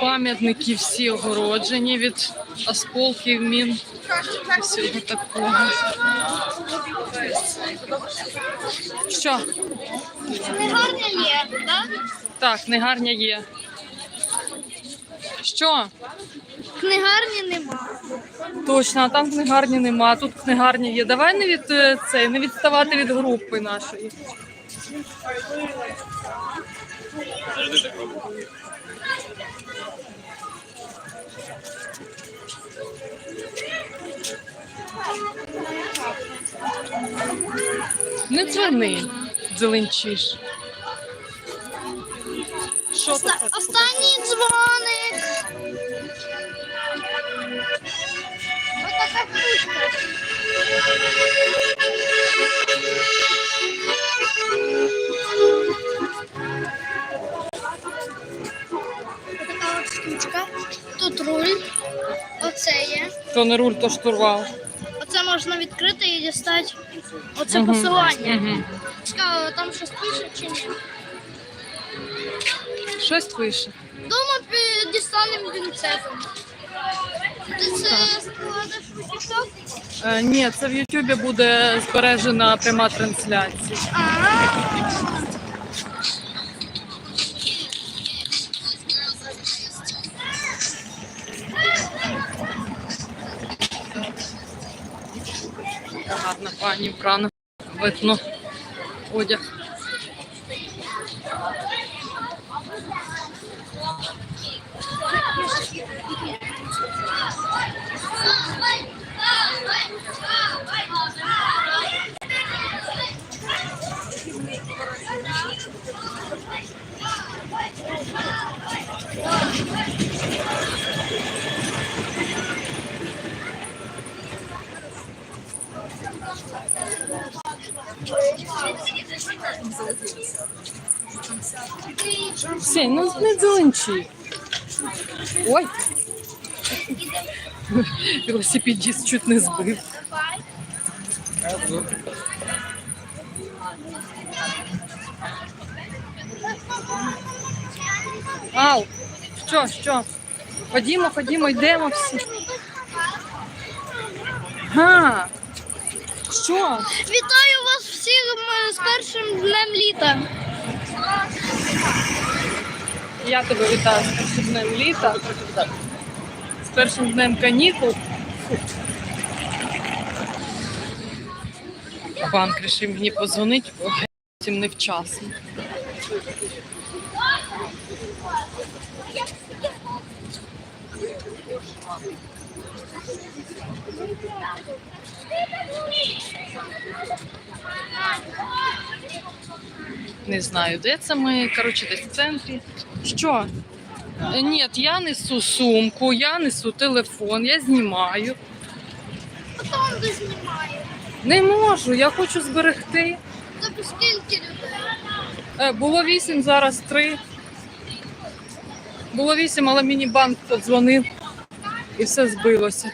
Пам'ятники всі огороджені від осколків мін. Всього такого. Що? Негарня є, так? Так, книгарня є. Що? Книгарні нема. Точно, а там книгарні нема, а тут книгарня є. Давай не від е, цей, не відставати від групи нашої. Не дзвони, дзеленчиш. Що тут? таке? Останній є. То не руль, то штурвал. Оце можна відкрити і дістати оце Мгм. посилання. Мгм. Цікаво, там щось пише чи ні? Щось пише. Дома пі- дістанемо пінцетом. Ти це складеш у? Е, ні, це в Ютубі буде збережена пряма трансляція. А, пані вбрана. Видно одяг. Все, ну не дзеленчі. Ой. Велосипедист чуть не збив. Ау, що, що? Ходімо, ходімо, йдемо всі. Га. Що? Вітаю вас всіх з першим днем літа. Я тебе вітаю з першим днем літа, з першим днем канікул. Банк вирішив мені позвонити, бо потім невчасно. Не знаю, де це ми. Коротше, десь в центрі. Що? Е, Ні, я несу сумку, я несу телефон, я знімаю. Потім де знімаю. Не можу, я хочу зберегти. Тобі скільки людей? Е, Було вісім, зараз три. Було вісім, але мені банк подзвонив і все збилося.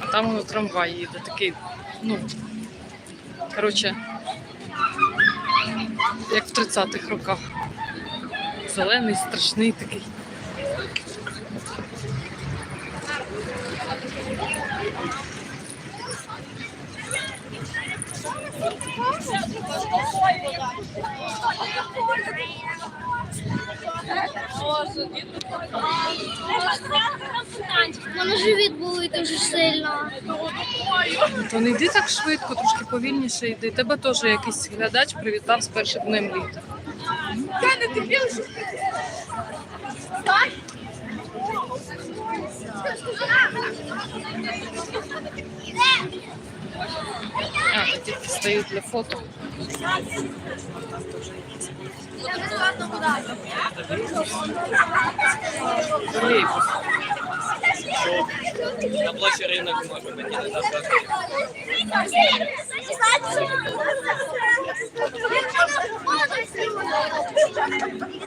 А там воно трамвай їде, такий, ну, коротше, як в 30-х роках. Зелений, страшний такий. Мене живіт болить дуже сильно. То не йди так швидко, трошки повільніше йди. Тебе теж якийсь глядач привітав з першим днем літа. А, стою для фото. Тролейбус. На не.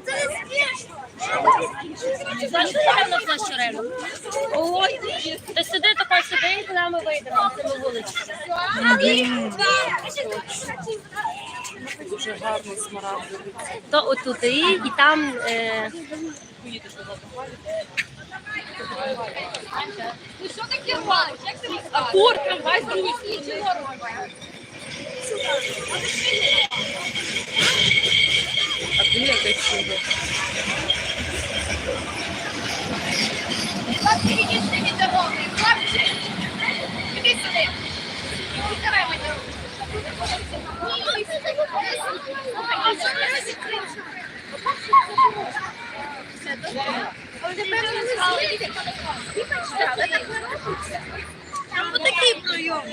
Це не смішно. Напевно, площу ринок? Ой, ти сиди тако сиди, і коли ми вийдемо на цьому вулицю. Дуже гарно смарагдовий. То отуди, і там е, А курка, давай другий. А ти яке чудо. Там отакий прийом.